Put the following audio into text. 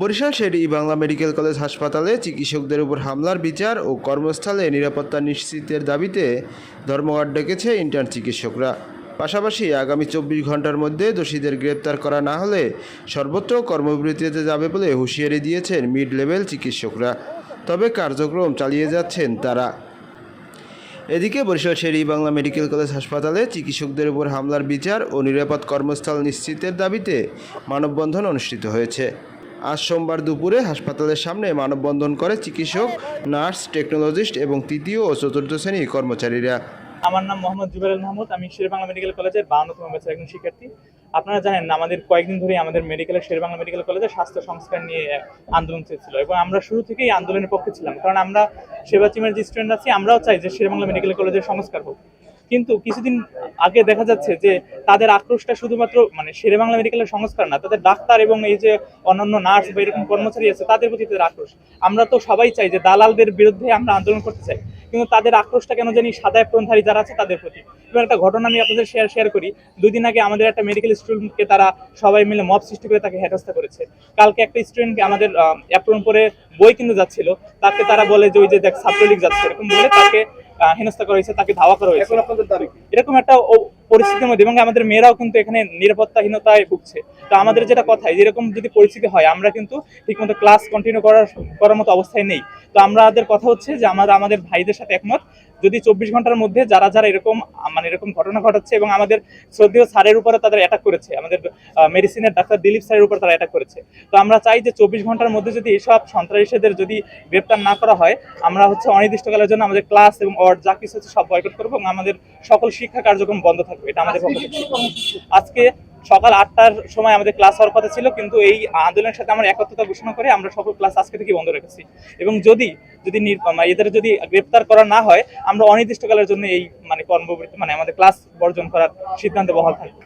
Barishal Sher-e Bangla medical college হাসপাতালে চিকিৎসকদের উপর হামলার বিচার ও কর্মস্থলে নিরাপত্তা নিশ্চিতের দাবিতে ধর্মঘট ডেকেছে ইন্টার্ন চিকিৎসকরা। পাশাপাশি আগামী চব্বিশ ঘণ্টার মধ্যে দোষীদের গ্রেপ্তার করা না হলে সর্বত্র কর্মবিরতিতে যাবে বলে হুঁশিয়ারি দিয়েছেন মিড লেভেল চিকিৎসকরা। তবে কার্যক্রম চালিয়ে যাচ্ছেন তারা। এদিকে বরিশাল শেরি বাংলা মেডিকেল কলেজ হাসপাতালে চিকিৎসকদের উপর হামলার বিচার ও নিরাপদ কর্মস্থল নিশ্চিতের দাবিতে মানববন্ধন অনুষ্ঠিত হয়েছে। আজ সোমবার দুপুরে হাসপাতালের সামনে মানববন্ধন করে চিকিৎসক, নার্স, টেকনোলজিস্ট এবং তৃতীয় ও চতুর্থ শ্রেণির কর্মচারীরা। আমার নাম মোহাম্মদ জুবাইর মাহমুদ, আমি শেরবাংলা মেডিকেল কলেজের বাউন্নতম ব্যাচের একজন শিক্ষার্থী। আপনারা জানেন, আমাদের কয়েকদিন ধরেই আমাদের মেডিকেলের শেরবাংলা মেডিকেল কলেজে স্বাস্থ্য সংস্কার নিয়ে আন্দোলন চলছিল এবং আমরা শুরু থেকেই আন্দোলনের পক্ষে ছিলাম। কারণ আমরা সেবা টিমের যে স্টুডেন্ট আছি, আমরাও চাই যে শেরবাংলা মেডিকেল কলেজের সংস্কার হোক। কিন্তু কিছুদিন আগে দেখা যাচ্ছে যে তাদের আক্রোশটা শুধুমাত্র মানে শেরেবাংলা মেডিকেলের সংস্কার না, তাদের ডাক্তার এবং এই যে অন্যান্য নার্স বা এরকম কর্মচারী আছে, তাদের প্রতি তাদের আক্রোশ। আমরা তো সবাই চাই যে দালালদের বিরুদ্ধে আমরা আন্দোলন করতে চাই, কিন্তু তাদের আক্রোশটা কেন জানি সাদা অ্যাপ্রনধারী যারা আছে তাদের প্রতি। এবং একটা ঘটনা আমি আপনাদের শেয়ার শেয়ার করি। দুই দিন আগে আমাদের একটা মেডিকেল স্টুডেন্টকে তারা সবাই মিলে মব সৃষ্টি করে তাকে হেনস্থা করেছে। কালকে একটা স্টুডেন্টকে আমাদের অ্যাপ্রন পরে বই কিনতে যাচ্ছিল, তাকে তারা বলে যে ওই যে দেখ ছাত্রলীগ যাচ্ছে, এরকম বলে তাকে হেনস্থা করা হয়েছে তাকে ধাওয়া করা হয়েছে। এরকম একটা পরিস্থিতির মধ্যে, এবং আমাদের মেয়েরাও কিন্তু এখানে নিরাপত্তাহীনতায় ভুগছে। তো আমাদের যেটা কথা যেরকম যদি পরিস্থিতি হয়, আমরা কিন্তু ঠিকমতো ক্লাস কন্টিনিউ করার করার মতো অবস্থায় নেই। তো আমাদের কথা হচ্ছে যে আমরা আমাদের ভাইদের সাথে একমত। যদি চব্বিশ ঘণ্টার মধ্যে যারা যারা এরকম মানে এরকম ঘটনা ঘটাচ্ছে এবং আমাদের শ্রদ্ধেয় স্যারের উপরে তাদের অ্যাটাক করেছে, আমাদের মেডিসিনের ডাক্তার দিলীপ স্যারের উপর তারা অ্যাটাক করেছে। তো আমরা চাই যে, চব্বিশ ঘণ্টার মধ্যে যদি এসব সন্ত্রাসীদের যদি গ্রেপ্তার না করা হয়, আমরা হচ্ছে অনির্দিষ্টকালের জন্য আমাদের ক্লাস এবং অর যা কিছু হচ্ছে সব বয়কট করব এবং আমাদের সকল শিক্ষা কার্যক্রম বন্ধ থাকবে। এটা আমাদের পক্ষ থেকে। আজকে সকাল আটটার সময় আমাদের ক্লাস হওয়ার কথা ছিল কিন্তু এই আন্দোলনের সাথে আমরা একত্রতা ঘোষণা করে আমরা সকল ক্লাস আজকে থেকে বন্ধ রেখেছি। এবং যদি যদি মানে এদের যদি গ্রেপ্তার করা না হয় আমরা অনির্দিষ্টকালের জন্য এই মানে কর্মবৃত্তি মানে আমাদের ক্লাস বর্জন করার সিদ্ধান্ত বহাল থাকব।